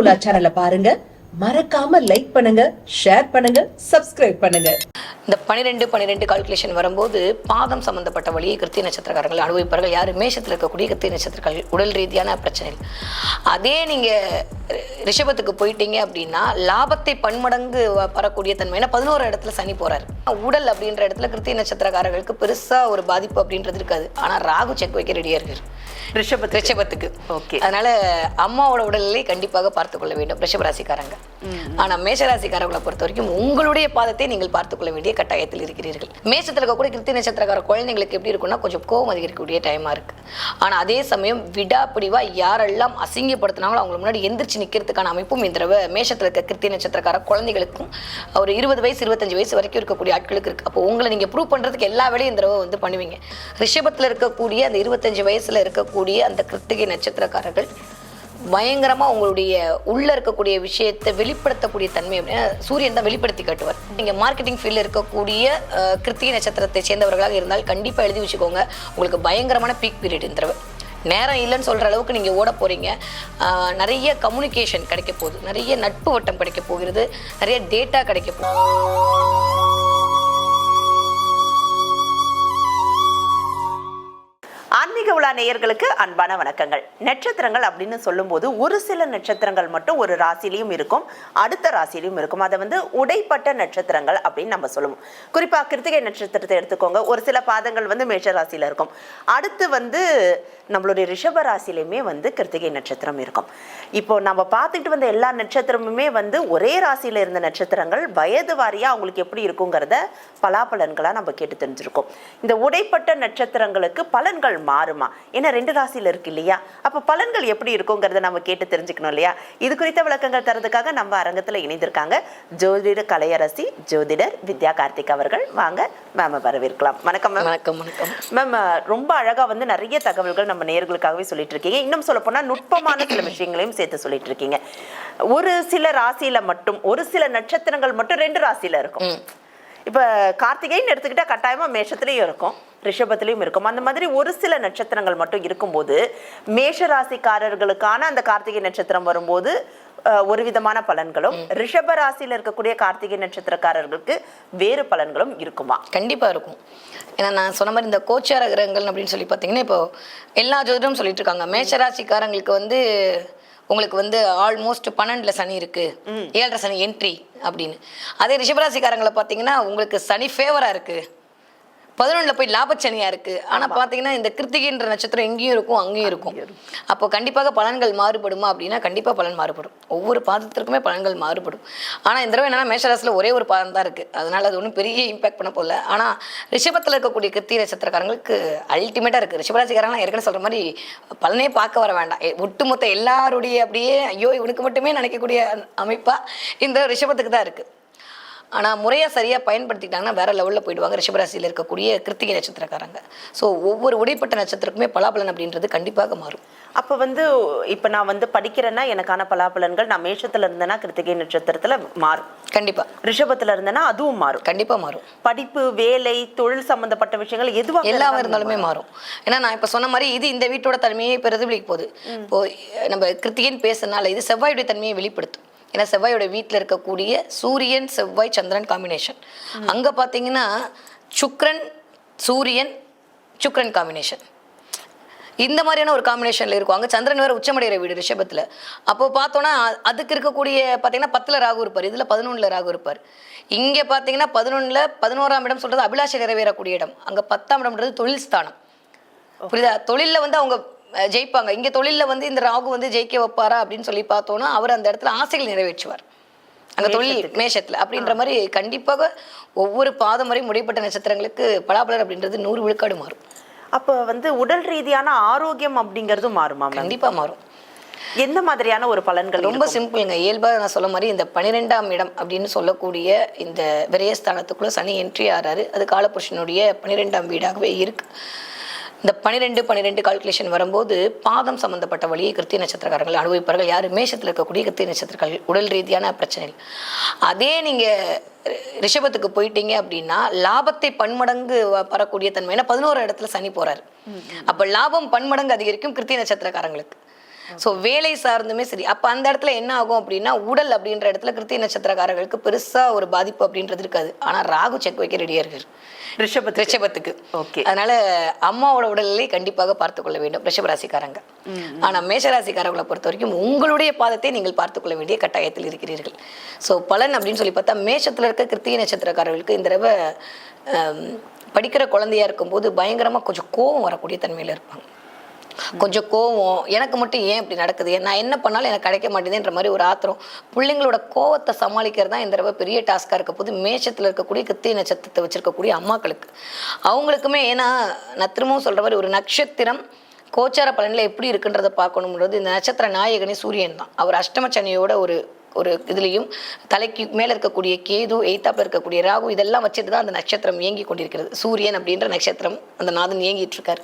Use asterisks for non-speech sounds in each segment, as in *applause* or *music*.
உலாச்சாரல சேனலை பாருங்க. மறக்காம லைக் பண்ணுங்க ஷேர் பண்ணுங்க சப்ஸ்கிரைப் பண்ணுங்க. இந்த பன்னிரெண்டு பன்னிரெண்டு கால்குலேஷன் வரும்போது பாதம் சம்பந்தப்பட்ட வழியை கிருத்திய நட்சத்திரக்காரர்கள் அனுபவிப்பார்கள். யார்? மேஷத்தில் இருக்கக்கூடிய கிருத்திய நட்சத்திரக்காரர்கள். உடல் ரீதியான பிரச்சனைகள். அதே நீங்கள் ரிஷபத்துக்கு போயிட்டீங்க அப்படின்னா லாபத்தை பன்மடங்கு வ- பெறக்கூடிய தன்மை ஏன்னா பதினோரு இடத்துல சனி போறாரு. உடல் அப்படின்ற இடத்துல கிருத்திய நட்சத்திரக்காரர்களுக்கு பெருசா ஒரு பாதிப்பு அப்படின்றது இருக்காது. ஆனால் ராகு செக் வைக்க ரெடியாக இருக்காரு. ரிஷபத்து ரிஷபத்துக்கு. Okay. அதனால அம்மாவோட உடல்நிலை கண்டிப்பாக பார்த்துக் கொள்ள வேண்டும். ரிஷபராசிக்காரங்க. ஆனா மேஷராசிக்காரர்களை பொறுத்த வரைக்கும் உங்களுடைய பாதத்தை நீங்கள் பார்த்துக் கொள்ள வேண்டிய கட்டாயத்தில் இருக்கிறீர்கள். மேசத்தில் இருக்கக்கூடிய கிருத்தி நட்சத்திரக்கார குழந்தைங்களுக்கு எப்படி இருக்கும்னா கொஞ்சம் கோவம் அதிகரிக்கக்கூடிய டைமாக இருக்குது ஆனால் அதே சமயம் விடாப்பிடிவாக யாரெல்லாம் அசிங்கப்படுத்தினாங்களோ அவங்க முன்னாடி எந்திரிச்சு நிற்கிறதுக்கான அமைப்பும் இந்த தடவை மேஷத்தில் இருக்க கிருத்தி நட்சத்திரக்கார குழந்தைகளுக்கும் ஒரு இருபது வயசு இருபத்தஞ்சு வயசு வரைக்கும் இருக்கக்கூடிய ஆட்களுக்கு இருக்குது அப்போ உங்களை நீங்கள் ப்ரூவ் பண்ணுறதுக்கு எல்லா வேலையும் இந்த தடவை வந்து பண்ணுவீங்க. ரிஷபத்தில் இருக்கக்கூடிய அந்த இருபத்தஞ்சு வயசில் இருக்கக்கூடிய அந்த கிருத்திகை நட்சத்திரக்காரர்கள் பயங்கரமாக உங்களுடைய உள்ளே இருக்கக்கூடிய விஷயத்தை வெளிப்படுத்தக்கூடிய தன்மை அப்படின்னா சூரியன் தான் வெளிப்படுத்தி காட்டுவார். நீங்கள் மார்க்கெட்டிங் ஃபீல்டில் இருக்கக்கூடிய கிருத்திகை நட்சத்திரத்தை சேர்ந்தவர்களாக இருந்தால் கண்டிப்பாக எழுதி வச்சுக்கோங்க. உங்களுக்கு பயங்கரமான பீக் பீரியட் இந்த தடவை. நேரம் இல்லைன்னு சொல்கிற அளவுக்கு நீங்கள் ஓட போகிறீங்க நிறைய கம்யூனிகேஷன் கிடைக்க போகுது. நிறைய நட்பு வட்டம் கிடைக்க போகிறது. நிறைய டேட்டா கிடைக்க போகுது. ஆன்மீக உலா நேயர்களுக்கு அன்பான வணக்கங்கள். நட்சத்திரங்கள் அப்படின்னு சொல்லும்போது ஒரு சில நட்சத்திரங்கள் மட்டும் ஒரு ராசிலையும் இருக்கும் அடுத்த ராசிலையும் இருக்கும். அதை வந்து உடைப்பட்ட நட்சத்திரங்கள் அப்படின்னு நம்ம சொல்லுவோம். குறிப்பாக கிருத்திகை நட்சத்திரத்தை எடுத்துக்கோங்க. ஒரு சில பாதங்கள் வந்து மேஷ ராசியில இருக்கும். அடுத்து வந்து நம்மளுடைய ரிஷப ராசிலையுமே வந்து கிருத்திகை நட்சத்திரம் இருக்கும். இப்போ நம்ம பார்த்துட்டு வந்த எல்லா நட்சத்திரமுமே வந்து ஒரே ராசியில் இருந்த நட்சத்திரங்கள் வயது வாரியாக அவங்களுக்கு எப்படி இருக்குங்கிறத பலாபலன்களாக நம்ம கேட்டு தெரிஞ்சிருக்கோம். இந்த உடைப்பட்ட நட்சத்திரங்களுக்கு பலன்கள் மாறுமா? ஏன்னா ரெண்டு ராசியில இருக்கு இல்லையா? அப்ப பலன்கள் எப்படி இருக்குங்கிறத நம்ம கேட்டு தெரிஞ்சுக்கணும் இல்லையா? இது குறித்த விளக்கங்கள் தரதுக்காக நம்ம அரங்கத்துல இணைந்திருக்காங்க ஜோதிட கலையரசி ஜோதிடர் வித்யா கார்த்திக் அவர்கள். வாங்க மேம வரவேற்கலாம். வணக்கம் மேம் வணக்கம் வணக்கம். மேம் ரொம்ப அழகா வந்து நிறைய தகவல்கள் நம்ம நேயர்களுக்காகவே சொல்லிட்டு இருக்கீங்க இன்னும் சொல்ல போனா நுட்பமான சில விஷயங்களையும் சேர்த்து சொல்லிட்டு இருக்கீங்க ஒரு சில ராசியில மட்டும் ஒரு சில நட்சத்திரங்கள் மட்டும் ரெண்டு ராசியில இருக்கும். இப்ப கார்த்திகைன்னு எடுத்துக்கிட்டா கட்டாயமா மேஷத்துலயும் இருக்கும். ரிஷபத்திலையும் இருக்கும். அந்த மாதிரி ஒரு சில நட்சத்திரங்கள் மட்டும் இருக்கும்போது மேஷ ராசிக்காரர்களுக்கான அந்த கார்த்திகை நட்சத்திரம் வரும்போது ஒரு விதமான பலன்களும் ரிஷப ராசியில இருக்கக்கூடிய கார்த்திகை நட்சத்திரக்காரர்களுக்கு வேறு பலன்களும் இருக்குமா? கண்டிப்பா இருக்கும். ஏன்னா நான் சொன்ன மாதிரி இந்த கோச்சார கிரகங்கள் அப்படின்னு சொல்லி பார்த்தீங்கன்னா இப்போ எல்லா ஜோதிடரும் சொல்லிட்டு இருக்காங்க மேஷராசிக்காரங்களுக்கு வந்து உங்களுக்கு வந்து ஆல்மோஸ்ட் பன்னெண்டுல சனி இருக்கு. ஏழரை சனி என்ட்ரி அப்படின்னு. அதே ரிஷபராசிக்காரங்களை பார்த்தீங்கன்னா உங்களுக்கு சனி ஃபேவரா இருக்கு. பதினொன்றில் போய் லாபச்சனியா இருக்கு. ஆனா பாத்தீங்கன்னா இந்த கிருத்திகைன்ற நட்சத்திரம் எங்கேயும் இருக்கும் அங்கேயும் இருக்கும். அப்போ கண்டிப்பாக பலன்கள் மாறுபடுமா அப்படின்னா கண்டிப்பா பலன் மாறுபடும். ஒவ்வொரு பாதத்திற்குமே பலன்கள் மாறுபடும். ஆனா இந்த தடவை என்னன்னா மேஷராசியில் ஒரே ஒரு பாதம் தான் இருக்கு. அதனால அது ஒன்றும் பெரிய இம்பாக்ட் பண்ண போகல ஆனா ரிஷபத்தில் இருக்கக்கூடிய கிருத்திகை நட்சத்திரக்காரங்களுக்கு அல்டிமேட்டா இருக்கு. ரிஷபராசிக்காரங்க ஏற்கனவே சொல்ற மாதிரி பலனே பார்க்க வர வேண்டாம். ஒட்டுமொத்த எல்லாருடைய அப்படியே ஐயோ இவனுக்கு மட்டுமே நினைக்கக்கூடிய அமைப்பா இந்த ரிஷபத்துக்கு தான் இருக்கு. ஆனால் முறையாக சரியாக பயன்படுத்திட்டாங்கன்னா வேற லெவலில் போயிடுவாங்க. ரிஷபராசியில் இருக்கக்கூடிய கிருத்திகை நட்சத்திரக்காரங்க. ஸோ ஒவ்வொரு உடைப்பட்ட நட்சத்திரக்குமே பலாபலன் அப்படின்றது கண்டிப்பாக மாறும். அப்ப வந்து இப்ப நான் வந்து படிக்கிறேன்னா எனக்கான பலாபலன்கள் நான் மேஷத்துல இருந்தேன்னா கிருத்திகை நட்சத்திரத்துல மாறும். கண்டிப்பாக ரிஷபத்துல இருந்தேன்னா அதுவும் மாறும். கண்டிப்பாக மாறும். படிப்பு வேலை தொழில் சம்பந்தப்பட்ட விஷயங்கள் எதுவாக எல்லாமே இருந்தாலுமே மாறும். ஏன்னா நான் இப்போ சொன்ன மாதிரி இது இந்த வீட்டோட தன்மையை பிரதிபலிக்க போகுது. இப்போ நம்ம கிருத்திகைன்னு பேசுறதுனால இது செவ்வாயுடைய தன்மையை வெளிப்படுத்தும். ஏன்னா செவ்வாயோட வீட்டில் இருக்கக்கூடிய சூரியன் செவ்வாய் சந்திரன் காம்பினேஷன் அங்கே பார்த்தீங்கன்னா சுக்ரன் சூரியன் சுக்ரன் காம்பினேஷன் இந்த மாதிரியான ஒரு காம்பினேஷனில் இருக்கும் அங்கே சந்திரன் வேறு உச்சமடைகிற வீடு ரிஷபத்தில். அப்போ பார்த்தோன்னா அதுக்கு இருக்கக்கூடிய பார்த்தீங்கன்னா பத்தில் ராகு இருப்பார். இதில் பதினொன்றில் ராகு இருப்பார். இங்கே பார்த்தீங்கன்னா பதினொன்றில் பதினோராம் இடம் சொல்கிறது அபிலாஷை நிறைவேறக்கூடிய இடம். அங்கே பத்தாம் இடம்ன்றது தொழில் ஸ்தானம். புரியுதா? தொழிலில் வந்து அவங்க ஜெயிப்பாங்க. இங்க தொழில்ல வந்து இந்த ராகு வந்து ஜெயிக்க வைப்பாரா அப்படின்னு சொல்லி பார்த்தோன்னா அவர் அந்த இடத்துல ஆசைகள் நிறைவேற்றுவார். அங்க தொழில் மேஷத்துல. அப்படின்ற மாதிரி கண்டிப்பாக ஒவ்வொரு பாதம் வரை முடைப்பட்ட நட்சத்திரங்களுக்கு பலாபலர் அப்படின்றது நூறு விழுக்காடு மாறும். அப்ப வந்து உடல் ரீதியான ஆரோக்கியம் அப்படிங்கறதும் மாறுமா மேம்? கண்டிப்பா மாறும். எந்த மாதிரியான ஒரு பலன்கள் ரொம்ப சிம்பிளுங்க. இயல்பாக நான் சொல்ல மாதிரி இந்த பன்னிரெண்டாம் இடம் அப்படின்னு சொல்லக்கூடிய இந்த விரயஸ்தானத்துக்குள்ள சனி என்ட்ரி ஆறாரு. அது காலபுருஷனுடைய பன்னிரெண்டாம் வீடாகவே இருக்கு. இந்த பன்னிரெண்டு பன்னிரெண்டு கால்குலேஷன் வரும்போது பாதம் சம்பந்தப்பட்ட வழியை கிருத்திய நட்சத்திரக்காரர்கள் அனுபவிப்பார்கள். யார் மேஷத்தில் இருக்கக்கூடிய கிருத்திய நட்சத்திரக்காரர்கள் உடல் ரீதியான பிரச்சனைகள். அதே நீங்க ரி- ரிஷபத்துக்கு போயிட்டீங்க அப்படின்னா லாபத்தை பன்மடங்கு வ- பெறக்கூடிய தன்மை ஏன்னா பதினோரு இடத்துல சனி போறாரு. அப்ப லாபம் பன்மடங்கு அதிகரிக்கும் கிருத்திய நட்சத்திரக்காரங்களுக்கு. ஸோ வேலை சார்ந்துமே சரி. அப்போ அந்த இடத்துல என்ன ஆகும் அப்படின்னா உடல் அப்படின்ற இடத்துல கிருத்திய நட்சத்திரக்காரர்களுக்கு பெருசா ஒரு பாதிப்பு அப்படின்றது இருக்காது. ஆனா ராகு செக் வைக்க ரெடியா இருக்காரு. ரிஷபத்து ரிஷபத்துக்கு. Okay. அதனால அம்மாவோட உடல்நிலை கண்டிப்பாக பார்த்துக் கொள்ள வேண்டும். ரிஷப ராசிக்காரங்க ஆனா மேஷ ராசிக்காரங்களை பொறுத்த வரைக்கும் உங்களுடைய பாதத்தை நீங்கள் பார்த்துக் கொள்ள வேண்டிய கட்டாயத்தில் இருக்கிறீர்கள். ஸோ பலன் அப்படின்னு சொல்லி பார்த்தா மேஷத்துல இருக்க கிருத்திகை நட்சத்திரக்காரர்களுக்கு இந்த தடவை படிக்கிற குழந்தையா இருக்கும்போது பயங்கரமா கொஞ்சம் கோபம் வரக்கூடிய தன்மையில இருப்பாங்க. கொஞ்சம் கோவம். எனக்கு மட்டும் ஏன் இப்படி நடக்குது? நான் என்ன பண்ணாலும் எனக்கு கிடைக்க மாட்டேதுன்ற மாதிரி ஒரு ஆத்திரம். பிள்ளைங்களோட கோவத்தை சமாளிக்கிறது தான் இந்த தடவை பெரிய டாஸ்காக இருக்க போது மேஷத்தில் இருக்கக்கூடிய கித்தி நட்சத்திரத்தை வச்சுருக்கக்கூடிய அம்மாக்களுக்கு. அவங்களுக்குமே ஏன்னா நான் திரும்பவும் மாதிரி ஒரு நட்சத்திரம் கோச்சார பலனில் எப்படி இருக்குன்றதை பார்க்கணுன்றது இந்த நட்சத்திர நாயகனே சூரியன் தான். அவர் அஷ்டமச்சனியோட ஒரு ஒரு இதுலேயும் தலைக்கு மேலே இருக்கக்கூடிய கேது எய்த்தாப்பில் இருக்கக்கூடிய ராகு இதெல்லாம் வச்சுட்டு தான் அந்த நட்சத்திரம் இயங்கி கொண்டிருக்கிறது. சூரியன் அப்படின்ற நட்சத்திரம் அந்த நாதன் இயங்கிட்டு இருக்காரு.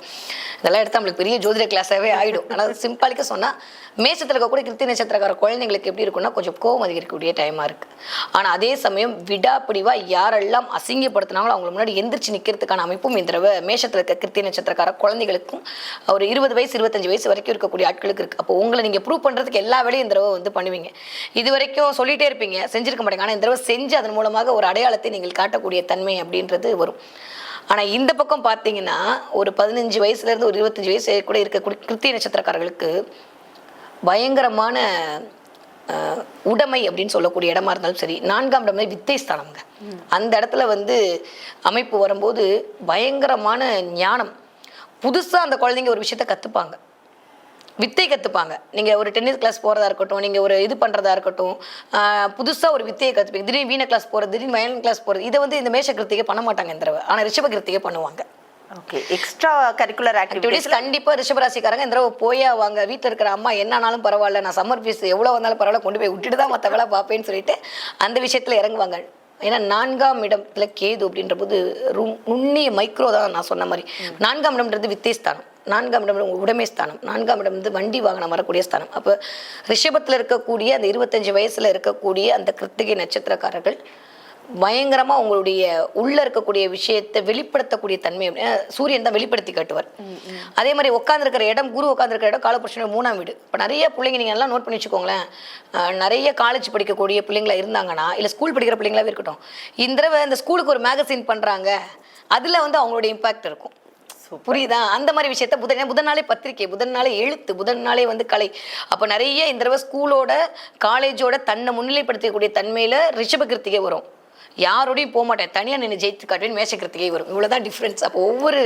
இதெல்லாம் எடுத்து நம்மளுக்கு பெரிய ஜோதிட கிளாஸாகவே ஆகிடும் ஆனால் சிம்பாலிக்க சொன்னால் மேசத்தில் இருக்கக்கூடிய கிருத்தி நட்சத்திரக்கார குழந்தைங்களுக்கு எப்படி இருக்கும்னா கொஞ்சம் கோவம் அதிகரிக்கக்கூடிய டைமாக இருக்குது ஆனால் அதே சமயம் விடாப்பிடிவாக யாரெல்லாம் அசிங்கப்படுத்தினாங்களோ அவங்கள முன்னாடி எந்திரிச்சு நிற்கிறதுக்கான அமைப்பும் இந்த தடவை மேஷத்தில் இருக்க கிருத்தி நட்சத்திரக்கார குழந்தைகளுக்கும் ஒரு இருபது வயசு இருபத்தஞ்சு வயசு வரைக்கும் இருக்கக்கூடிய ஆட்களுக்கு இருக்குது அப்போ உங்களை நீங்கள் ப்ரூவ் பண்ணுறதுக்கு எல்லா வேலையும் இந்த தடவை வந்து பண்ணுவீங்க. இது வரைக்கும் சொல்லிட்டே இருப்பீங்க செஞ்சிருக்க மாட்டேங்க. ஆனால் இந்த தடவை செஞ்சு அதன் மூலமாக ஒரு அடையாளத்தை நீங்கள் காட்டக்கூடிய தன்மை அப்படின்றது வரும். ஆனால் இந்த பக்கம் பார்த்தீங்கன்னா ஒரு பதினஞ்சு வயசுலேருந்து ஒரு இருபத்தஞ்சு வயசு கூட இருக்கக்கூடிய கிருத்திய நட்சத்திரக்காரர்களுக்கு பயங்கரமான உடைமை அப்படின்னு சொல்லக்கூடிய இடமா இருந்தாலும் சரி நான்காம் இடம் வித்தை ஸ்தானம்ங்க. அந்த இடத்துல வந்து அமைப்பு வரும்போது பயங்கரமான ஞானம். புதுசாக அந்த குழந்தைங்க ஒரு விஷயத்த கற்றுப்பாங்க வித்தை கற்றுப்பாங்க நீங்கள் ஒரு டென்னிஸ் கிளாஸ் போகிறதா இருக்கட்டும் நீங்கள் ஒரு இது பண்ணுறதா இருக்கட்டும் புதுசாக ஒரு வித்தையை கற்றுப்பீங்க திடீர்னு வீண கிளாஸ் போகிறது திடீர்னு வயலின் கிளாஸ் போகிறது இதை வந்து இந்த மேஷ கிருத்திகை பண்ண மாட்டாங்க இந்த தடவை. ஆனால் ரிஷப கிருத்திகை பண்ணுவாங்க. Okay extra curricular activities activities கண்டிப்பா ரிஷபராசிக்காரங்க இந்த தடவை போயா வாங்க வீட்டில் இருக்கிற அம்மா என்ன ஆனாலும் பரவாயில்ல நான் சம்மர் ஃபீஸ் எவ்வளோ வந்தாலும் பரவாயில்ல கொண்டு போய் விட்டுட்டு தான் மற்ற வேலை பார்ப்பேன்னு சொல்லிட்டு அந்த விஷயத்துல இறங்குவாங்க. ஏன்னா நான்காம் இடத்துல கேது அப்படின்ற போது நுண்ணிய மைக்ரோ தான் நான் சொன்ன மாதிரி. நான்காம் இடம்ன்றது வித்தை ஸ்தானம் நான்காம் இடம் உங்க உடைமை ஸ்தானம். நான்காம் இடம் வந்து வண்டி வாகனம் வரக்கூடிய ஸ்தானம். அப்போ ரிஷபத்தில் இருக்கக்கூடிய அந்த இருபத்தஞ்சு வயசுல இருக்கக்கூடிய அந்த கிருத்திகை நட்சத்திரக்காரர்கள் பயங்கரமா உங்களுடைய உள்ள இருக்கக்கூடிய விஷயத்தை வெளிப்படுத்தக்கூடிய தன்மை சூரியன் தான் வெளிப்படுத்தி காட்டுவார். அதே மாதிரி உட்காந்துருக்கிற இடம் குரு உட்காந்துருக்கிற இடம் காலபுருஷனோட மூணாம் வீடு. இப்போ நிறைய பிள்ளைங்க நீங்க எல்லாம் நோட் பண்ணி வச்சுக்கோங்களேன். நிறைய காலேஜ் படிக்கக்கூடிய பிள்ளைங்களா இருந்தாங்கன்னா இல்ல ஸ்கூல் படிக்கிற பிள்ளைங்களாவே இருக்கட்டும் இந்த தடவை இந்த ஸ்கூலுக்கு ஒரு மேகசின் பண்றாங்க அதுல வந்து அவங்களுடைய இம்பாக்ட் இருக்கும். புரியுதா? அந்த மாதிரி விஷயத்த புதன் புதன் நாளே பத்திரிக்கை புதன் நாளே எழுத்து புதன் நாளே வந்து கலை. அப்போ நிறைய இந்த தடவை ஸ்கூலோட காலேஜோட தன்னை முன்னிலைப்படுத்தக்கூடிய தன்மையில ரிஷப கிருத்திகை வரும். யாரோடையும் போக மாட்டேன் தனியாக நின்று ஜெயித்து காட்டுவேன் மேஷ கிருத்திகை வரும். இவ்வளவுதான் டிஃப்ரென்ஸ் அப்போ ஒவ்வொரு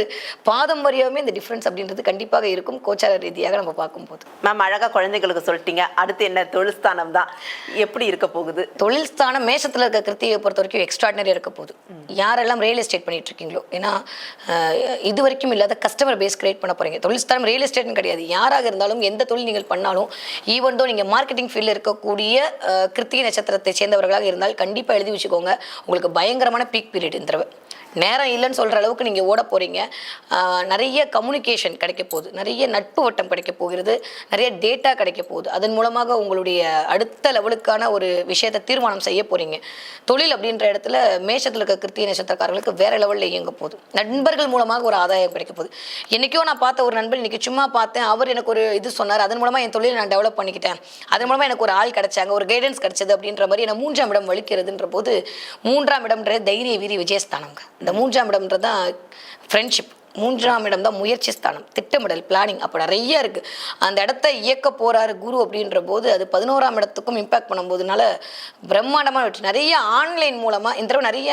பாதம் வரையாமே இந்த டிஃப்ரென்ஸ் அப்படின்றது கண்டிப்பாக இருக்கும். கோச்சார ரீதியாக நம்ம பார்க்கும்போது. மேம் அழகா குழந்தைகளுக்கு சொல்லிட்டீங்க. அடுத்து என்ன? தொழில் ஸ்தானம் தான். எப்படி இருக்க போகுது? தொழில் ஸ்தானம் மேஷத்தில் இருக்க கிருத்தியை பொறுத்த வரைக்கும் எக்ஸ்ட்ராடினரியாக இருக்க போகுது. யாரெல்லாம் ரியல் எஸ்டேட் பண்ணிட்டு இருக்கீங்களோ ஏன்னா இது வரைக்கும் இல்லாத கஸ்டமர் பேஸ் கிரியேட் பண்ண போறீங்க. தொழில் ஸ்தானம் ரியல் எஸ்டேட்னு கிடையாது. யாராக இருந்தாலும் எந்த தொழில் நீங்கள் பண்ணாலும் ஈவன் தோ நீங்கள் மார்க்கெட்டிங் ஃபீல்டில் இருக்கக்கூடிய கிருத்திகை நட்சத்திரத்தை சேர்ந்தவர்களாக இருந்தால் கண்டிப்பாக எழுதி வச்சுக்கோங்க. உங்களுக்கு பயங்கரமான பீக் பீரியட் இந்த தடவை. நேரம் இல்லைன்னு சொல்கிற அளவுக்கு நீங்கள் ஓட போகிறீங்க நிறைய கம்யூனிகேஷன் கிடைக்க போகுது. நிறைய நட்பு வட்டம் கிடைக்க போகிறது. நிறைய டேட்டா கிடைக்க போகுது. அதன் மூலமாக உங்களுடைய அடுத்த லெவலுக்கான ஒரு விஷயத்தை தீர்மானம் செய்ய போகிறீங்க தொழில் அப்படின்ற இடத்துல மேஷத்தில் இருக்க கிருத்திய நட்சத்திரக்காரர்களுக்கு வேறு லெவலில் இயங்க போகுது. நண்பர்கள் மூலமாக ஒரு ஆதாயம் கிடைக்க போகுது. என்னைக்கோ நான் பார்த்த ஒரு நண்பர் இன்னைக்கு சும்மா பார்த்தேன். அவர் எனக்கு ஒரு இது சொன்னார். அதன் மூலமாக என் தொழிலை நான் டெவலப் பண்ணிக்கிட்டேன். அதன் மூலமாக எனக்கு ஒரு ஆள் கிடைச்சாங்க. ஒரு கைடன்ஸ் கிடைச்சது அப்படின்ற மாதிரி என்னை மூன்றாம் இடம் வலிக்கிறதுன்ற போது மூன்றாம் இடம்ன்ற தைரிய வீரி விஜயஸ்தானங்க இந்த மூன்றாம் இடம்ன்றது தான் ஃப்ரெண்ட்ஷிப் மூன்றாம் இடம் தான் முயற்சி ஸ்தானம் திட்டமிடல் பிளானிங் அப்போ நிறைய இருக்குது அந்த இடத்த இயக்க போகிறாரு குரு அப்படின்ற போது அது பதினோராம் இடத்துக்கும் இம்பாக்ட் பண்ணும்போதுனால பிரம்மாண்டமாக வெற்றி. நிறைய ஆன்லைன் மூலமாக இந்த தடவை நிறைய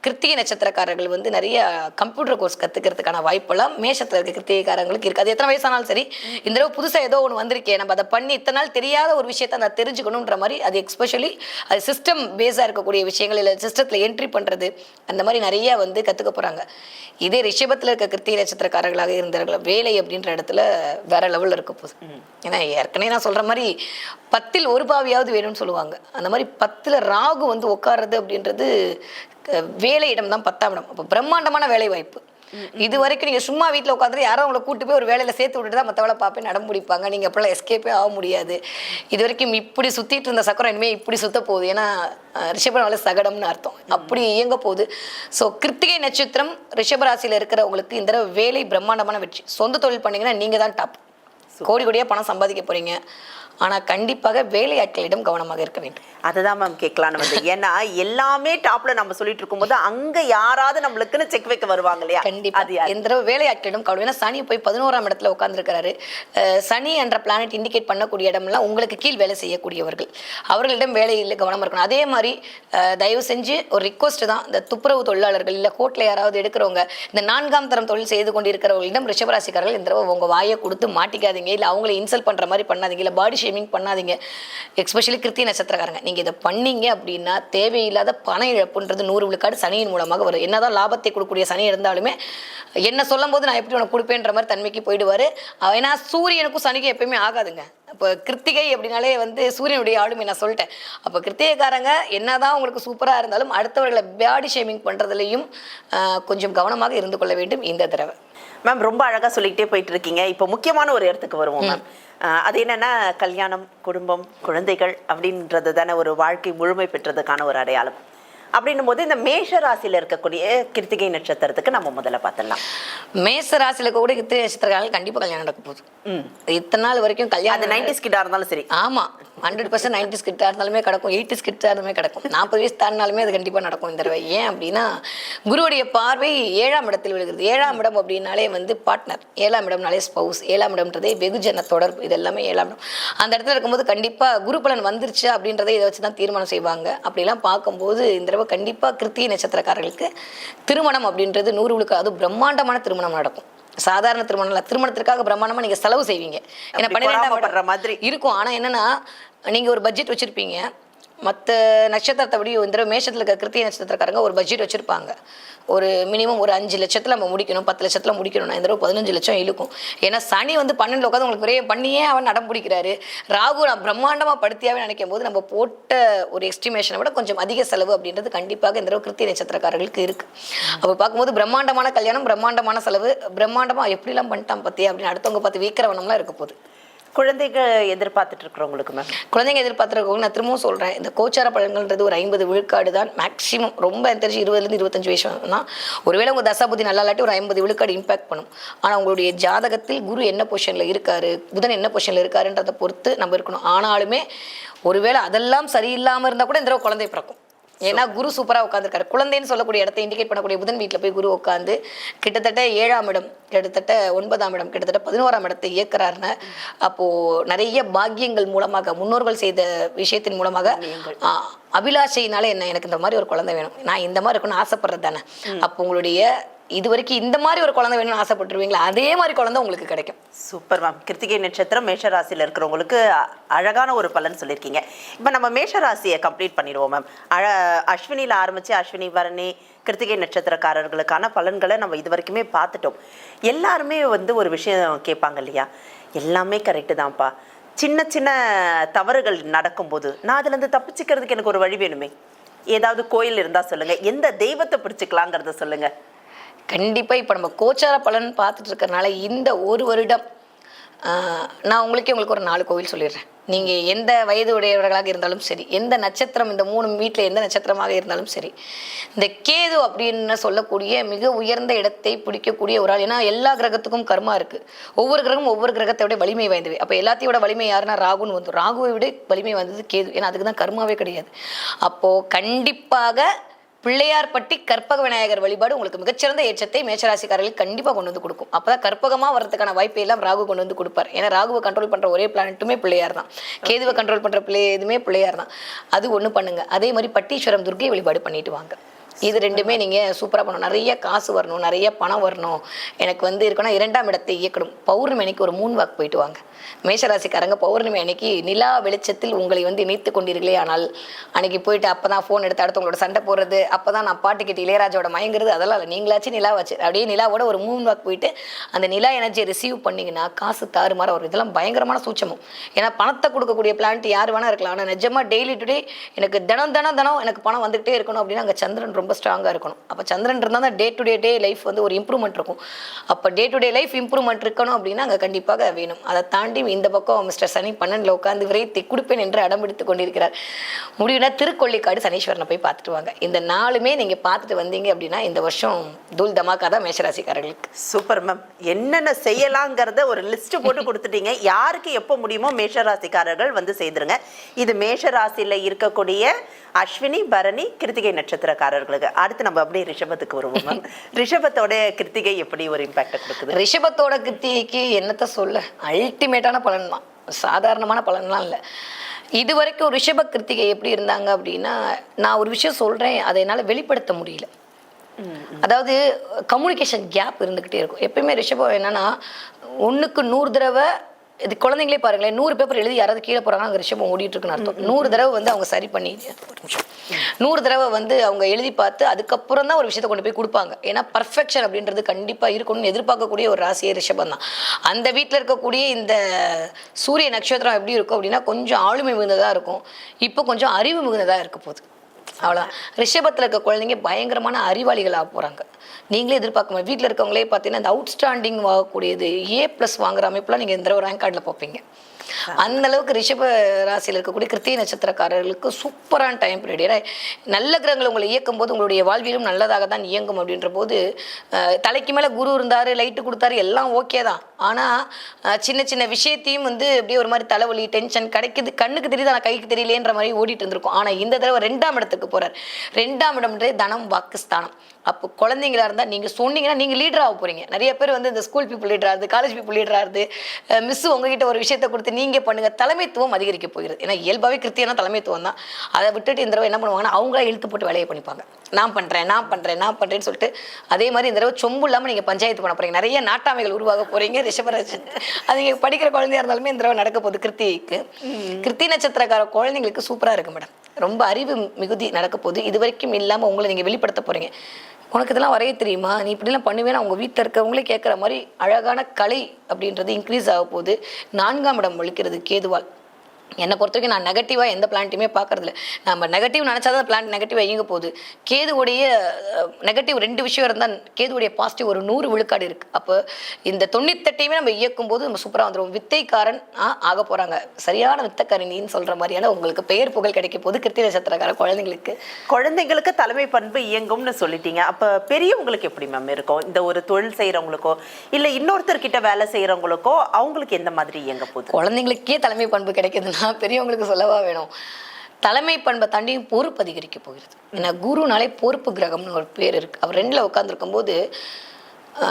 கிருத்திகை நட்சத்திரக்காரர்கள் வந்து நிறைய கம்ப்யூட்டர் கோர்ஸ் கற்றுக்கிறதுக்கான வாய்ப்பெல்லாம் மேஷத்தில் இருக்க கிருத்திகைக்காரங்களுக்கு இருக்குது அது எத்தனை வயசானாலும் சரி இந்த தடவை புதுசாக ஏதோ ஒன்று வந்திருக்கே நம்ம அதை பண்ணி இத்தனை நாள் தெரியாத ஒரு விஷயத்தை நான் தெரிஞ்சுக்கணுன்ற மாதிரி அது எக்ஸ்பெஷலி அது சிஸ்டம் பேஸாக இருக்கக்கூடிய விஷயங்கள் இல்லை சிஸ்டத்தில் என்ட்ரி பண்ணுறது அந்த மாதிரி நிறைய வந்து கற்றுக்க போகிறாங்க இதே ரிஷபத்தில் இருக்க கிருத்திகை நட்சத்திரக்காரர்களாக இருந்தார்கள் வேலை அப்படின்ற இடத்துல வேற லெவலில் இருக்க போகுது. ஏன்னா ஏற்கனவே நான் சொல்கிற மாதிரி பத்தில் ஒரு பாவியாவது வேணும்னு சொல்லுவாங்க. அந்த மாதிரி பத்தில் ராகு வந்து உட்கார்றது அப்படின்றது வேலையிடம் தான் பத்தாம் இடம். அப்போ பிரம்மாண்டமான வேலை வாய்ப்பு. இது வரைக்கும் நீங்க சும்மா வீட்டில் உட்காந்துட்டு யாரோ உங்களை கூட்டு போய் ஒரு வேலையில சேர்த்து விட்டுட்டு தான் மற்ற வேலை பார்ப்பேன் நடம் முடிப்பாங்க. நீங்க அப்பெல்லாம் எஸ்கேப்பே ஆக முடியாது. இது வரைக்கும் இப்படி சுத்திட்டு இருந்த சக்கரம் இனிமேல் இப்படி சுத்த போகுது. ஏன்னா ரிஷபனால சகடம்னு அர்த்தம். அப்படி இயங்க போகுது. ஸோ கிருத்திகை நட்சத்திரம் ரிஷபராசியில் இருக்கிறவங்களுக்கு இந்த வேலை பிரம்மாண்டமான வெற்றி. சொந்த தொழில் பண்ணீங்கன்னா நீங்க தான் டாப் கோடி கோடியா பணம் சம்பாதிக்க போறீங்க. ஆனா கண்டிப்பாக வேலையாட்களிடம் கவனமாக இருக்க வேண்டும். அதுதான் மேம் கேட்கலான்னு வந்து. ஏன்னா எல்லாமே டாப்ல நம்ம சொல்லிட்டு இருக்கும்போது அங்க யாராவது நம்மளுக்குன்னு செக் வைக்க வருவாங்க இல்லையா? கண்டிப்பா. தடவை வேலையாட்களிடம் கவனம்? ஏன்னா சனி போய் பதினோராம் இடத்துல உட்கார்ந்துருக்கிறாரு. சனி என்ற பிளானட் இண்டிகேட் பண்ணக்கூடிய இடம்லாம் உங்களுக்கு கீழ் வேலை செய்யக்கூடியவர்கள். அவர்களிடம் வேலையில் கவனமா இருக்கணும். அதே மாதிரி தயவு செஞ்சு ஒரு ரிக்வஸ்ட் தான். இந்த துப்புரவு தொழிலாளர்கள் இல்ல கோர்ட்ல யாராவது எடுக்கிறவங்க இந்த நான்காம் தரம் தொழில் செய்து கொண்டு இருக்கிறவர்களிடம் ரிஷபராசிக்காரர்கள் இந்த உங்க வாயை கொடுத்து மாட்டிக்காதீங்க. இல்ல அவங்களை இன்சல்ட் பண்ற மாதிரி பண்ணாதீங்க. இல்ல பாடி ஷேமிங் பண்ணாதீங்க. எக்ஸ்பெஷலி கிருத்திய நட்சத்திரக்காரங்க. நீங்க இதை பண்ணீங்க அப்படின்னா தேவையில்லாத பண இழப்புன்றது நூறு விழுக்காடு சனியின் மூலமாக வரும். என்னதான் லாபத்தை கொடுக்கக்கூடிய சனி இருந்தாலுமே என்ன சொல்லும் போது நான் எப்படி உனக்கு கொடுப்பேன்ற மாதிரி தன்மைக்கு போயிடுவாரு. ஏன்னா சூரியனுக்கும் சனிக்கும் எப்பயுமே ஆகாதுங்க. இப்போ கிருத்திகை அப்படின்னாலே வந்து சூரியனுடைய ஆளுமை நான் சொல்லிட்டேன். அப்போ கிருத்திகைக்காரங்க என்னதான் உங்களுக்கு சூப்பராக இருந்தாலும் அடுத்தவர்களை பாடி ஷேமிங் பண்ணுறதுலையும் கொஞ்சம் கவனமாக இருந்து கொள்ள வேண்டும் இந்த தடவை. மேம் ரொம்ப அழகா சொல்லிக்கிட்டே போயிட்டு இருக்கீங்க இப்போ முக்கியமான ஒரு இடத்துக்கு வருவோம் மேம் அது என்னன்னா கல்யாணம் குடும்பம் குழந்தைகள் அப்படின்றது தானே ஒரு வாழ்க்கை முழுமை பெற்றதுக்கான ஒரு அடையாளம். அப்படின்னும் போது இந்த மேஷ ராசியில இருக்கக்கூடிய கிருத்திகை நட்சத்திரத்துக்கு நம்ம முதல்ல பார்த்துடலாம். மேச ராசியில் இருக்கக்கூடிய கிருத்திகை நட்சத்திரக்காரர்கள் கண்டிப்பாக கல்யாணம் நடக்க போகுது. இத்தனை நாள் வரைக்கும் அது கல்யாணம் நைன்டிஸ் கிட்டா இருந்தாலும் சரி. ஆமா. ஹண்ட்ரட் பர்சன்ட் நைன்டிஸ் கிட்ட இருந்தாலுமே கிடக்கும். எயிட்டிஸ் கிட்ட இருந்தாலுமே கிடக்கும். நாற்பது வயசு தாண்டினாலுமே அது கண்டிப்பாக நடக்கும் இந்த தடவை. ஏன் அப்படின்னா குருவுடைய பார்வை ஏழாம் இடத்தில் விழுகிறது. ஏழாம் இடம் அப்படின்னாலே வந்து பார்ட்னர் ஏழாம் இடம்னாலே ஸ்பௌஸ் ஏழாம் இடம்ன்றதே வெகுஜன தொடர்பு. இது எல்லாமே ஏழாம் இடம். அந்த இடத்துல இருக்கும்போது கண்டிப்பாக குரு பலன் வந்துருச்சு அப்படின்றதை இதை வச்சு தான் தீர்மானம் செய்வாங்க. அப்படிலாம் பார்க்கும்போது இந்த தடவை கண்டிப்பாக கிருத்திகை நட்சத்திரக்காரர்களுக்கு திருமணம் அப்படின்றது நூறு விழுக்கு அது பிரம்மாண்டமான திருமணம் நடக்கும். சாதாரண திருமணம் இல்ல. திருமணத்திற்காக பிரம்மாண்டமா நீங்க செலவு செய்வீங்க. ஏன்னா பன்னிரெண்டாம் மாதிரி. இருக்கும். ஆனா என்னன்னா நீங்க ஒரு பட்ஜெட் வச்சிருப்பீங்க. மற்ற நட்சத்திரத்தை விட இந்த தடவை மேஷத்துல இருக்க கிருத்திய நட்சத்திரக்காரங்க ஒரு பட்ஜெட் வச்சுருப்பாங்க. ஒரு மினிமம் ஒரு அஞ்சு லட்சத்தில் நம்ம முடிக்கணும் பத்து லட்சத்தில் முடிக்கணும். இந்த தடவை பதினஞ்சு லட்சம் இழுக்கும். ஏன்னா சனி வந்து பன்னெண்டு உட்காந்து உங்களுக்கு ஒரே பண்ணியே அவன் நடம் பிடிக்கிறாரு. ராகு நான் பிரம்மாண்டமாக படுத்தியாவே நினைக்கும் போது நம்ம போட்ட ஒரு எஸ்டிமேஷனை விட கொஞ்சம் அதிக செலவு அப்படின்றது கண்டிப்பாக இந்த தடவை கிருத்திய நட்சத்திரக்காரர்களுக்கு இருக்குது அப்போ பார்க்கும்போது பிரம்மாண்டமான கல்யாணம் பிரம்மாண்டமான செலவு பிரம்மாண்டமாக எப்படிலாம் பண்ணிட்டான் பற்றி அப்படின்னு அடுத்தவங்க பார்த்து வீக்கிறவனம்லாம் இருக்க போகுது. குழந்தைகள் எதிர்பார்த்துட்டு இருக்கிறவங்களுக்கு மேம்? குழந்தைங்க எதிர்பார்த்துருக்கவங்க நான் திரும்பவும் சொல்கிறேன் இந்த கோச்சார பழங்கள்ன்றது ஒரு ஐம்பது விழுக்காடு தான். மேக்ஸிமம் ரொம்ப எனக்கு தெரிஞ்சு இருபதுலேருந்து இருபத்தஞ்சு வயசு தான் ஒருவேளை உங்கள் தசாபுதி நல்லா இல்லாட்டி ஒரு ஐம்பது விழுக்காடு இம்பாக்ட் பண்ணும். ஆனால் உங்களுடைய ஜாதகத்தில் குரு என்ன பொசிஷனில் இருக்காரு புதன் என்ன பொசிஷனில் இருக்காருன்றதை பொறுத்து நம்ம இருக்கணும். ஆனாலுமே ஒருவேளை அதெல்லாம் சரியில்லாமல் இருந்தால் கூட இந்த தடவை குழந்தை பிறக்கும். ஏன்னா குரு சூப்பராக உட்காந்துருக்காரு குழந்தைன்னு சொல்லக்கூடிய இடத்தை இண்டிகேட் பண்ணக்கூடிய புதன் வீட்டில் போய் குரு உட்காந்து கிட்டத்தட்ட ஏழாம் இடம் கிட்டத்தட்ட ஒன்பதாம் இடம் கிட்டத்தட்ட பதினோராம் இடத்தை இயக்குறாருன்னு அப்போ நிறைய பாக்கியங்கள் மூலமாக முன்னோர்கள் செய்த விஷயத்தின் மூலமாக அபிலாஷையினால என்ன எனக்கு இந்த மாதிரி ஒரு குழந்தை வேணும். நான் இந்த மாதிரி இருக்கணும்னு ஆசைப்படுறது தானே. அப்போ உங்களுடைய இது வரைக்கும் இந்த மாதிரி ஒரு குழந்தை வேணும்னு ஆசைப்பட்டுருவீங்களா? அதே மாதிரி குழந்தை உங்களுக்கு கிடைக்கும். Super ma'am. கிருத்திகை நட்சத்திரம் மேஷராசியில் இருக்கிறவங்களுக்கு அழகான ஒரு பலன் சொல்லியிருக்கீங்க. இப்போ நம்ம மேஷ ராசியை கம்ப்ளீட் பண்ணிடுவோம் மேம். அழ அஸ்வினியில் ஆரம்பித்து அஸ்வினி பரணி கிருத்திகை நட்சத்திரக்காரர்களுக்கான பலன்களை நம்ம இது வரைக்குமே பார்த்துட்டோம். எல்லாருமே வந்து ஒரு விஷயம் கேட்பாங்க இல்லையா? எல்லாமே கரெக்டு தான்ப்பா. சின்ன சின்ன தவறுகள் நடக்கும்போது நான் அதுலேருந்து தப்பிச்சுக்கிறதுக்கு எனக்கு ஒரு வழி வேணுமே. ஏதாவது கோயில் இருந்தால் சொல்லுங்கள் எந்த தெய்வத்தை பிடிச்சிக்கலாங்கிறத சொல்லுங்கள் கண்டிப்பாக இப்போ நம்ம கோச்சார பலன் பார்த்துட்டு இருக்கிறனால இந்த ஒரு வருடம் நான் உங்களுக்கே உங்களுக்கு ஒரு நாலு கோவில் சொல்லிடுறேன். நீங்கள் எந்த வயது உடையவர்களாக இருந்தாலும் சரி எந்த நட்சத்திரம் இந்த மூணு வீட்டில் எந்த நட்சத்திரமாக இருந்தாலும் சரி இந்த கேது அப்படின்னு சொல்லக்கூடிய மிக உயர்ந்த இடத்தை பிடிக்கக்கூடிய ஒரு ஆள். ஏன்னா எல்லா கிரகத்துக்கும் கர்மா இருக்குது ஒவ்வொரு கிரகமும் ஒவ்வொரு கிரகத்தை விட வலிமை வாய்ந்தவை. அப்போ எல்லாத்தையும் வலிமை யாருன்னா ராகுன்னு வந்து ராகுவை விட வலிமை வாய்ந்தது கேது. ஏன்னா அதுக்கு தான் கர்மாவே கிடையாது. அப்போது கண்டிப்பாக பிள்ளையார்பட்டி கற்பக விநாயகர் வழிபாடு உங்களுக்கு மிகச்சிறந்த ஏற்றத்தை மேச்சராசிக்காரர்களுக்கு கண்டிப்பாக கொண்டு வந்து கொடுக்கும். அப்பதான் கற்பகமாக வரதுக்கான வாய்ப்பை எல்லாம் ராகு கொண்டு வந்து கொடுப்பார். ஏன்னா ராகுவை கண்ட்ரோல் பண்ணுற ஒரே பிளானட்டுமே பிள்ளையார் தான் கேதுவை கண்ட்ரோல் பண்ணுற பிள்ளை எதுவுமே பிள்ளையார் தான் அது ஒன்றும் பண்ணுங்க. அதே மாதிரி பட்டீஸ்வரம் துர்க்கை வழிபாடு பண்ணிட்டு வாங்க. இது ரெண்டுமே நீங்க சூப்பரா பண்ணணும். நிறைய காசு வரணும். நிறைய பணம் வரணும். எனக்கு வந்து இருக்கணும் இரண்டாம் இடத்தை இயக்கணும். பௌர்ணமி அன்னைக்கு ஒரு மூன் வாக்கு போயிட்டு வாங்க. மேஷராசிக்காரங்க பௌர்ணமி அன்னைக்கு நிலா வெளிச்சத்தில் உங்களை வந்து இணைத்து கொண்டீர்களே. ஆனால் அன்னைக்கு போயிட்டு அப்பதான் ஃபோன் எடுத்து அடுத்தவங்களோட சண்டை போடுறது அப்பதான் நான் பாட்டு கேட்டு இளையராஜோட மயங்குறது அதெல்லாம் இல்லை. நீங்களாச்சும் நிலா வச்சு அப்படியே நிலாவோட ஒரு மூணு வாக் போயிட்டு அந்த நிலா எனர்ஜியை ரிசீவ் பண்ணீங்கன்னா காசு தாறுமாற வரும் இதெல்லாம் பயங்கரமான சூட்சமம். ஏன்னா பணத்தை கொடுக்கக்கூடிய பிளான்ட் யார் வேணா இருக்கலாம். ஆனால் நிஜமா டெய்லி டுடே எனக்கு தினம் தினம் தினம் எனக்கு பணம் வந்துகிட்டே இருக்கணும் அப்படின்னா அங்கே சந்திரன் ரொம்ப ஸ்ட்ராங்காக இருக்கணும். அப்போ சந்திரன் இருந்தால் தான் டே டு டே டே லைஃப் வந்து ஒரு இம்ப்ரூவ்மெண்ட் இருக்கும். அப்போ day to day life improvement இருக்கணும் அப்படின்னா அங்கே கண்டிப்பாக வேணும். அதை தாண்டி இந்த பக்கம் மிஸ்டர் சனி பன்னெண்டில் உட்காந்து விரைத்தி கொடுப்பேன் என்று அடம்பிடித்து கொண்டிருக்கிறார். முடிவுனா திருக்கொள்ளிக்காடு சனீஸ்வரனை போய் பார்த்துட்டு வாங்க. இந்த நாளுமே நீங்கள் பார்த்துட்டு வந்தீங்க அப்படின்னா இந்த வருஷம் தூள் தமாக்கா தான் மேஷராசிக்காரர்களுக்கு. Super ma'am. என்னென்ன செய்யலாங்கிறத ஒரு லிஸ்ட் போட்டு *laughs* கொடுத்துட்டீங்க. யாருக்கு எப்போ முடியுமோ மேஷராசிக்காரர்கள் வந்து செய்திருங்க இது மேஷராசியில இருக்கக்கூடிய அஸ்வினி பரணி கிருத்திகை நட்சத்திரக்காரர்களுக்கு. அடுத்து நம்ம அப்படியே ரிஷபத்துக்கு வருவோம் மேம். *laughs* ரிஷபத்தோட கிருத்திகை எப்படி ஒரு இம்பாக்ட் கொடுக்குது? ரிஷபத்தோட கிருத்திகைக்கு என்னத்த சொல்ல? டெஃபினட்டான பலன் தான் சாதாரணமான பலன்லாம் இல்லை. இது வரைக்கும் ரிஷப கிருத்திகை எப்படி இருந்தாங்க அப்படின்னா நான் ஒரு விஷயம் சொல்கிறேன் அதை என்னால் வெளிப்படுத்த முடியல. அதாவது கம்யூனிகேஷன் கேப் இருந்துக்கிட்டே இருக்கும். எப்பயுமே ரிஷபம் என்னன்னா ஒன்றுக்கு நூறு தடவை இது குழந்தைங்களே பாருங்களேன் நூறு பேப்பர் எழுதி யாராவது கீழே போகிறாங்க அங்கே ரிஷபம் ஓடிட்டு இருக்குன்னு அர்த்தம் நூறு தடவை வந்து அவங்க சரி பண்ணி ஒரு நிமிஷம். நூறு தடவை வந்து அவங்க எழுதி பார்த்து அதுக்கப்புறம் தான் ஒரு விஷயத்தை கொண்டு போய் கொடுப்பாங்க. ஏன்னா பர்ஃபெக்ஷன் அப்படின்றது கண்டிப்பாக இருக்கணும்னு எதிர்பார்க்கக்கூடிய ஒரு ராசியே ரிஷபம் தான். அந்த வீட்டில் இருக்கக்கூடிய இந்த சூரிய நட்சத்திரம் எப்படி இருக்கும் அப்படின்னா கொஞ்சம் ஆளுமை மிகுந்ததாக இருக்கும். இப்போ கொஞ்சம் அறிவு மிகுந்ததாக இருக்க போகுது. அவ்வளோதான் ரிஷபத்தில் இருக்க குழந்தைங்க பயங்கரமான அறிவாளிகளாக போகிறாங்க நீங்களே எதிர்பார்க்க முடியும் வீட்டில் இருக்கவங்களே பார்த்தீங்கன்னா இந்த அவுட்ஸ்டாண்டிங் வாங்கக்கூடியது ஏ ப்ளஸ் வாங்குற அமைப்புலாம் நீங்கள் இந்த தடவை ரேங்க் கார்டில் பார்ப்பீங்க அந்த அளவுக்கு ரிஷப ராசியில் இருக்கக்கூடிய கிருத்திய நட்சத்திரக்காரர்களுக்கு சூப்பரான டைம் பீரியட் நல்ல கிரகங்கள் உங்களை இயக்கும் போது உங்களுடைய வாழ்விலும் நல்லதாக தான் இயங்கும் அப்படின்ற போது தலைக்கு மேலே குரு இருந்தார் லைட்டு கொடுத்தாரு எல்லாம் ஓகே தான். ஆனால் சின்ன சின்ன விஷயத்தையும் வந்து அப்படியே ஒரு மாதிரி தலைவலி டென்ஷன் கிடைக்குது. கண்ணுக்கு தெரியுது ஆனால் கைக்கு தெரியலேன்ற மாதிரி ஓடிட்டு இருந்திருக்கும். ஆனால் இந்த தடவை ரெண்டாம் இடத்துக்கு போகிறார் ரெண்டாம் இடம்ன்றது தனம் வாக்குஸ்தானம் அப்போ குழந்தைங்களா இருந்தால் நீங்கள் சொன்னீங்கன்னா நீங்கள் லீடர் ஆக போகிறீங்க நிறைய பேர் வந்து இந்த ஸ்கூல் பீப்புள் லீடர் ஆகுது காலேஜ் பீப்புள் லீடர் ஆகுது. மிஸ் உங்ககிட்ட ஒரு விஷயத்தை கொடுத்து நீங்கள் பண்ணுங்கள் தலைமைத்துவம் அதிகரிக்க போகிறது. ஏன்னா இயல்பாகவே கிறிஸ்தியனா தலைமைத்துவம் தான். அதை விட்டுட்டு இந்த தடவை என்ன பண்ணுவாங்கன்னா அவங்களா இழுத்து போட்டு வேலையை பண்ணிப்பாங்க. நான் பண்ணுறேன் நான் பண்ணுறேன் நான் பண்ணுறேன்னு சொல்லிட்டு அதே மாதிரி இந்த தடவை சொம்பு இல்லாமல் நீங்கள் பஞ்சாயத்து பண்ண போகிறீங்க நிறைய நாட்டாமைகள் உருவாக போகிறீங்க ரிஷபராஜ் அது நீங்கள் படிக்கிற குழந்தையா இருந்தாலுமே இந்த தடவை நடக்க போகுது கிருத்திகைக்கு. கிருத்தி நட்சத்திரக்கார குழந்தைங்களுக்கு சூப்பராக இருக்கு மேடம். ரொம்ப அறிவு மிகுதி நடக்க போகுது. இது வரைக்கும் இல்லாமல் உங்களை நீங்கள் வெளிப்படுத்த போகிறீங்க உனக்கு இதெல்லாம் வரைய தெரியுமா? நீ இப்படிலாம் பண்ணுவேன்? அவங்க வீட்டில் இருக்கவங்களே கேட்குற மாதிரி அழகான கலை அப்படின்றது இன்க்ரீஸ் ஆக போகுது. நான்காம் இடம் வலிக்கிறது கேதுவால். என்னை பொறுத்த வரைக்கும் நான் நெகட்டிவாக எந்த பிளான்ட்டையுமே பார்க்கறதில்ல. நம்ம நெகட்டிவ் நினச்சாதான் பிளான்ட் நெகட்டிவாக இயங்க போகுது. கேதுவுடைய நெகட்டிவ் ரெண்டு விஷயம் இருந்தால் கேதுவுடைய பாசிட்டிவ் ஒரு நூறு விழுக்காடு இருக்குது அப்போ இந்த தொண்ணூத்தெட்டையுமே நம்ம இயக்கும் போது நம்ம சூப்பராக வந்துடும் வித்தைக்காரன் ஆக போகிறாங்க சரியான வித்தக்கரணின்னு சொல்கிற மாதிரியான உங்களுக்கு பெயர் புகழ் கிடைக்க போது கிருத்தி நட்சத்திரக்கார குழந்தைங்களுக்கு. குழந்தைங்களுக்கு தலைமை பண்பு இயங்கும்னு சொல்லிட்டீங்க. அப்ப பெரியவங்களுக்கு எப்படி மேம் இருக்கும்? இந்த ஒரு தொழில் செய்யறவங்களுக்கோ இல்ல இன்னொருத்தர் கிட்ட வேலை செய்யறவங்களுக்கோ அவங்களுக்கு எந்த மாதிரி இயங்க போகுது? குழந்தைங்களுக்கே தலைமை பண்பு கிடைக்குதுன்னா *laughs* பெரியவங்களுக்கு சொல்லவா வேணும்? தலைமை பண்பை தாண்டியும் பொறுப்பு அதிகரிக்க போகிறது. ஏன்னா குருனாலே பொறுப்பு கிரகம்னு ஒரு பேர் இருக்கு. அவர் ரெண்டில் உட்காந்துருக்கும் போது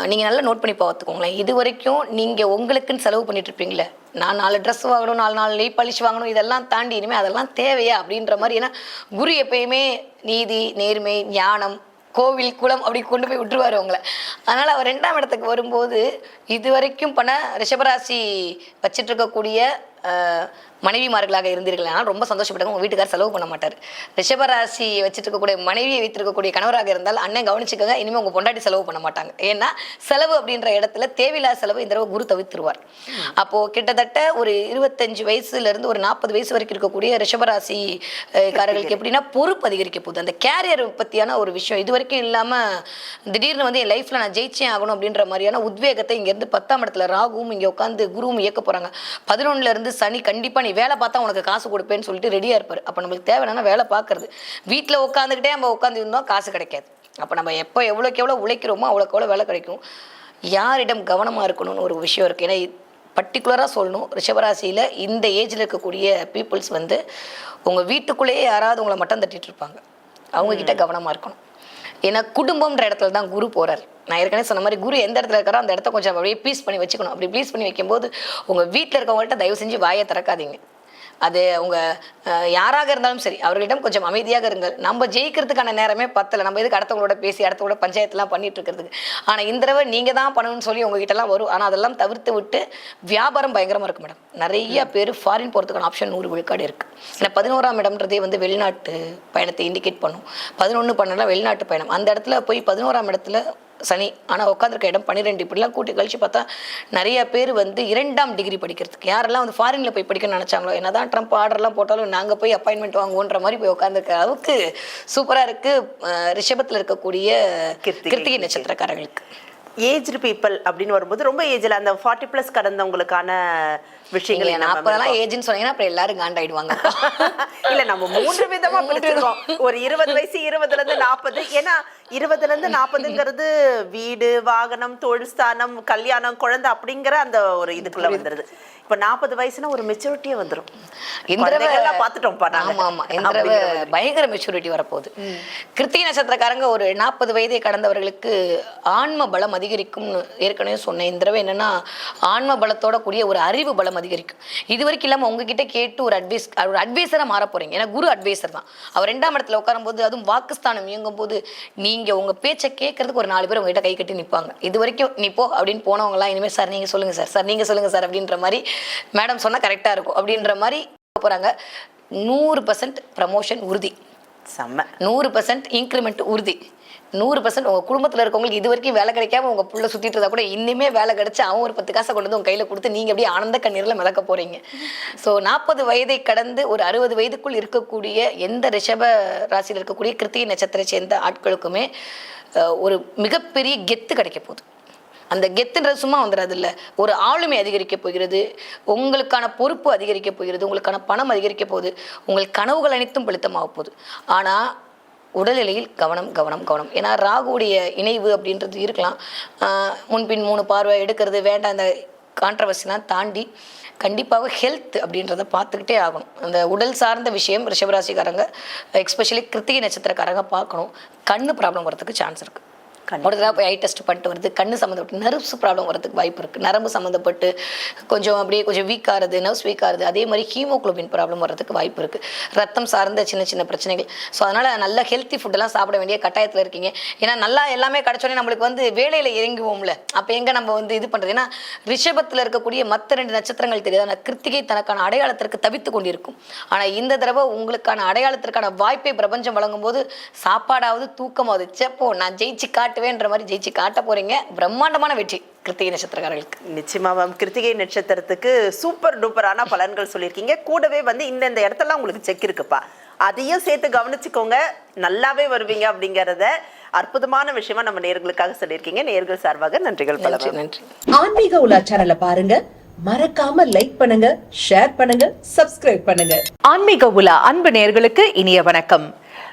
நீங்கள் நல்லா நோட் பண்ணி பார்த்துக்கோங்களேன். இது வரைக்கும் நீங்கள் உங்களுக்குன்னு செலவு பண்ணிட்டு இருப்பீங்களே. நான் நாலு ட்ரெஸ் வாங்கணும் நாலு நாலு நெய் பாலிஷ் வாங்கணும் இதெல்லாம் தாண்டி இனிமேல் அதெல்லாம் தேவையா அப்படின்ற மாதிரி. ஏன்னா குரு எப்பயுமே நீதி நேர்மை ஞானம் கோவில் குளம் அப்படி கொண்டு போய் விட்டுருவார் அவங்கள. அதனால் அவர் ரெண்டாம் இடத்துக்கு வரும்போது இது வரைக்கும் பண்ண ரிஷபராசி வச்சிட்ருக்கக்கூடிய மனைவிமார்களாக இருந்தீர்கள் ஆனால் ரொம்ப சந்தோஷப்பட்டாங்க உங்கள் வீட்டுக்கார் செலவு பண்ண மாட்டார். ரிஷபராசி வச்சிட்டு இருக்கக்கூடிய மனைவியை வைத்திருக்கக்கூடிய கணவராக இருந்தால் அண்ணன் கவனிச்சுக்கோங்க இனிமேல் உங்கள் பொண்டாட்டி செலவு பண்ண மாட்டாங்க. ஏன்னா செலவு அப்படின்ற இடத்துல தேவையில்லாத செலவு இந்த தடவை குரு தவிர்த்துருவார். அப்போது கிட்டத்தட்ட ஒரு இருபத்தஞ்சு வயசுலேருந்து ஒரு நாற்பது வயசு வரைக்கும் இருக்கக்கூடிய ரிஷபராசி அஹ், காரர்களுக்கு எப்படின்னா பொறுப்பு அதிகரிக்க போகுது. அந்த கேரியர் பற்றியான ஒரு விஷயம் இது வரைக்கும் இல்லாமல் திடீர்னு வந்து என் லைஃப்பில் நான் ஜெயிச்சே ஆகணும் அப்படின்ற மாதிரியான உத்வேகத்தை இங்கேருந்து பத்தாம் இடத்துல ராகுவும் இங்கே உட்காந்து குருவும் இயக்க போகிறாங்க பதினொன்னுல இருந்து சனி கண்டிப்பாக நீ வேலை பார்த்தா உனக்கு காசு கொடுப்பேன்னு சொல்லிட்டு ரெடியாக இருப்பார். அப்போ நம்மளுக்கு தேவையான வேலை பார்க்கறது. வீட்டில் உட்காந்துக்கிட்டே நம்ம உட்காந்து இருந்தோம் காசு கிடைக்காது. அப்போ நம்ம எப்போ எவ்வளோக்கு எவ்வளோ உழைக்கிறோமோ அவ்வளோக்கு எவ்வளோ வேலை கிடைக்கும். யாரிடம் கவனமாக இருக்கணும்னு ஒரு விஷயம் இருக்குது ஏன்னா பர்டிகுலராக சொல்லணும் ரிஷபராசியில் இந்த ஏஜில் இருக்கக்கூடிய பீப்புள்ஸ் வந்து உங்கள் வீட்டுக்குள்ளேயே யாராவது உங்களை மட்டம் தட்டிட்டு இருப்பாங்க. அவங்க கிட்ட கவனமாக இருக்கணும். ஏன்னா குடும்பம்ன்ற இடத்துல தான் குரு போறார். நான் ஏற்கனவே சொன்ன மாதிரி குரு எந்த இடத்துல இருக்காரோ அந்த இடத்த கொஞ்சம் அப்படியே ப்ளீஸ் பண்ணி வச்சுக்கணும். அப்படி ப்ளீஸ் பண்ணி வைக்கும்போது உங்கள் வீட்டில் இருக்கவங்கள்ட்ட தயவு செஞ்சு வாயை திறக்காதீங்க. அது அவங்க யாராக இருந்தாலும் சரி அவர்களிடம் கொஞ்சம் அமைதியாக இருங்கள். நம்ம ஜெயிக்கிறதுக்கான நேரமே பத்தல. நம்ம எதுக்கு அடுத்தவங்களோட பேசி அடுத்தவங்களோட பஞ்சாயத்துலாம் பண்ணிட்டு இருக்கிறதுக்கு? ஆனால் இந்த தடவை நீங்கள் தான் பண்ணணும்னு சொல்லி உங்ககிட்டலாம் வரும். ஆனால் அதெல்லாம் தவிர்த்து விட்டு வியாபாரம் பயங்கரமாக இருக்கும் மேடம். நிறைய பேர் ஃபாரின் போகிறதுக்கான ஆப்ஷன் நூறு விழுக்காடு இருக்குது ஏன்னா பதினோராம் இடம்ன்றதே வந்து வெளிநாட்டு பயணத்தை இண்டிகேட் பண்ணும். பதினொன்று பண்ணலாம் வெளிநாட்டு பயணம். அந்த இடத்துல போய் பதினோராம் இடத்துல சனி. ஆனால் உட்காந்துருக்க இடம் பன்னிரெண்டு. இப்படிலாம் கூட்டி கழிச்சு பார்த்தா நிறைய பேர் வந்து இரண்டாம் டிகிரி படிக்கிறதுக்கு. யாரெல்லாம் வந்து ஃபாரினில் போய் படிக்கணும்னு நினச்சாங்களோ என்னதான் ட்ரம்ப் ஆர்டர்லாம் போட்டாலும் நாங்கள் போய் அப்பாயின்மெண்ட் வாங்குவோன்ற மாதிரி போய் உட்காந்துருக்க அளவுக்கு சூப்பராக இருக்குது ரிஷபத்தில் இருக்கக்கூடிய கிருத்திகை. கிருத்திகை நட்சத்திரக்காரர்களுக்கு. ஏஜ்டு பீப்புள் அப்படின்னு வரும்போது ரொம்ப ஏஜ்ல அந்த ஃபார்ட்டி பிளஸ் கடந்தவங்களுக்கான விஷயங்கள் நாற்பதெல்லாம்? ஏஜ்னு சொன்னீங்கன்னா அப்புறம் எல்லாரும் காண்டாயிடுவாங்க. *laughs* இல்ல நம்ம மூன்று விதமா பிரிச்சிருக்கோம். ஒரு இருபது வயசு இருபதுல இருந்து நாற்பது ஏன்னா இருபதுல இருந்து நாற்பதுங்கிறது வீடு வாகனம் தொழில் ஸ்தானம் கல்யாணம் குழந்தை அப்படிங்கிற அந்த ஒரு இதுக்குள்ள வந்துருது. இப்ப நாற்பது வயசுனா ஒரு மெச்சூரிட்டியே வந்துரும். இந்த பார்த்துட்டோம்ப்பா. ஆமா ஆமா இந்த. பயங்கர மெச்சூரிட்டி வரப்போகுது. கிருத்திகை நட்சத்திரக்காரங்க ஒரு நாற்பது வயதை கடந்தவர்களுக்கு ஆன்ம பலம் அதிகரிக்கும்னு ஏற்கனவே சொன்னேன் இந்த தடவை என்னன்னா ஆன்ம பலத்தோட கூடிய ஒரு அறிவு பலம் அதிகரிக்கும். இது வரைக்கும் இல்லாம உங்ககிட்ட கேட்டு ஒரு அட்வைஸ் ஒரு அட்வைசரா மாற போறீங்க ஏன்னா குரு அட்வைசர் தான். அவர் ரெண்டாம் இடத்துல உட்காரும்போது அதுவும் வாக்குஸ்தானம் இயங்கும் போது நீங்க உங்க பேச்சை கேட்கறதுக்கு ஒரு நாலு பேர் உங்ககிட்ட கை கட்டி நிப்பாங்க. இது வரைக்கும் நீ போ அப்படின்னு போனவங்க எல்லாம் இனிமேல் சார் நீங்க சொல்லுங்க சார். சார் நீங்க சொல்லுங்க சார் அப்படின்ற மாதிரி மேடம் சொன்னா கரெக்டா இருக்கும். அப்படின்ற மாதிரி போறாங்க. நூறு பர்சன்ட் ப்ரமோஷன் உறுதி. செம்ம. நூறு பர்சன்ட் இன்க்ரிமெண்ட் உறுதி. நூறு பர்சன்ட் உங்கள் குடும்பத்தில் இருக்கவங்களுக்கு இது வரைக்கும் வேலை கிடைக்காம உங்கள் புள்ள சுற்றிட்டு இருந்தால் கூட இன்னுமே வேலை கிடச்சி அவன் ஒரு பத்து காசை கொண்டு வந்து உங்கள் கையில் கொடுத்து நீங்கள் அப்படியே ஆனந்த கண்ணீரில் மிதக்க போகிறீங்க ஸோ நாற்பது வயதை கடந்து ஒரு அறுபது வயதுக்குள் இருக்கக்கூடிய எந்த ரிஷப ராசியில் இருக்கக்கூடிய கிருத்திகை நட்சத்திரை சேர்ந்த ஆட்களுக்குமே ஒரு மிகப்பெரிய கெத்து கிடைக்க போகுது. அந்த கெத்துன்றது சும்மா வந்துடாது இல்லை ஒரு ஆளுமை அதிகரிக்க போகிறது உங்களுக்கான பொறுப்பு அதிகரிக்க போகிறது உங்களுக்கான பணம் அதிகரிக்க போகுது உங்கள் கனவுகள் அனைத்தும் பிடித்தமாக போகுது. ஆனால் உடல்நிலையில் கவனம் கவனம் கவனம். ஏன்னா ராகுடைய இணைவு அப்படின்றது இருக்கலாம். முன்பின் மூணு பார்வை எடுக்கிறது வேண்டாம். அந்த கான்ட்ரவர்சிலாம் தாண்டி கண்டிப்பாக ஹெல்த் அப்படின்றத பார்த்துக்கிட்டே ஆகணும். அந்த உடல் சார்ந்த விஷயம் ரிஷபராசிக்காரங்க எக்ஸ்பெஷலி கிருத்திகை நட்சத்திரக்காரங்க பார்க்கணும். கண்ணு ப்ராப்ளம் வரதுக்கு சான்ஸ் இருக்குது கண்டிப்பா. ஒரு தடவை போய் ஐ டெஸ்ட் பண்ணிட்டு வருது கண்ணு சம்மந்தப்பட்டு நர்வ்ஸ் ப்ராப்ளம் வரதுக்கு வாய்ப்பு இருக்குது நரம்பு சம்மந்தப்பட்டு கொஞ்சம் அப்படியே கொஞ்சம் வீக் ஆகுது நர்வ்ஸ் வீக் ஆகுது அதே மாதிரி ஹீமோகுளோபின் ப்ராப்ளம் வரதுக்கு வாய்ப்பு இருக்குது ரத்தம் சார்ந்த சின்ன சின்ன பிரச்சனைகள். ஸோ அதனால் நல்ல ஹெல்த்தி ஃபுட்டெல்லாம் சாப்பிட வேண்டிய கட்டாயத்தில் இருக்கீங்க. ஏன்னா நல்லா எல்லாமே கிடச்சோடனே நம்மளுக்கு வந்து வேலையில் இறங்குவோம்ல. அப்போ எங்கே நம்ம வந்து இது பண்ணுறது ஏன்னா ரிஷபத்தில் இருக்கக்கூடிய மற்ற ரெண்டு நட்சத்திரங்கள் தெரியாது? ஆனால் கிருத்திகை தனக்கான அடையாளத்திற்கு தவித்து கொண்டிருக்கும். ஆனால் இந்த தடவை உங்களுக்கான அடையாளத்திற்கான வாய்ப்பை பிரபஞ்சம் வழங்கும் போது சாப்பாடாவது தூக்கமாவது செப்போ நான் ஜெயிச்சு காட்டு காட்டுவேன்ற மாதிரி ஜெயிச்சு காட்ட போறீங்க. பிரம்மாண்டமான வெற்றி கிருத்திகை நட்சத்திரக்காரர்களுக்கு. நிச்சயமா மேம் கிருத்திகை நட்சத்திரத்துக்கு சூப்பர் டூப்பரான பலன்கள் சொல்லியிருக்கீங்க. கூடவே வந்து இந்த இந்த இடத்தெல்லாம் உங்களுக்கு செக் இருக்குப்பா. அதையும் சேர்த்து கவனிச்சுக்கோங்க. நல்லாவே வருவீங்க அப்படிங்கறத அற்புதமான விஷயமா நம்ம நேர்களுக்காக சொல்லியிருக்கீங்க. நேர்கள் சார்பாக நன்றிகள் பல நன்றி ஆன்மீக உலா சேனலை பாருங்க. மறக்காம லைக் பண்ணுங்க ஷேர் பண்ணுங்க சப்ஸ்கிரைப் பண்ணுங்க. ஆன்மீக உலா அன்பு நேயர்களுக்கு இனிய வணக்கம்.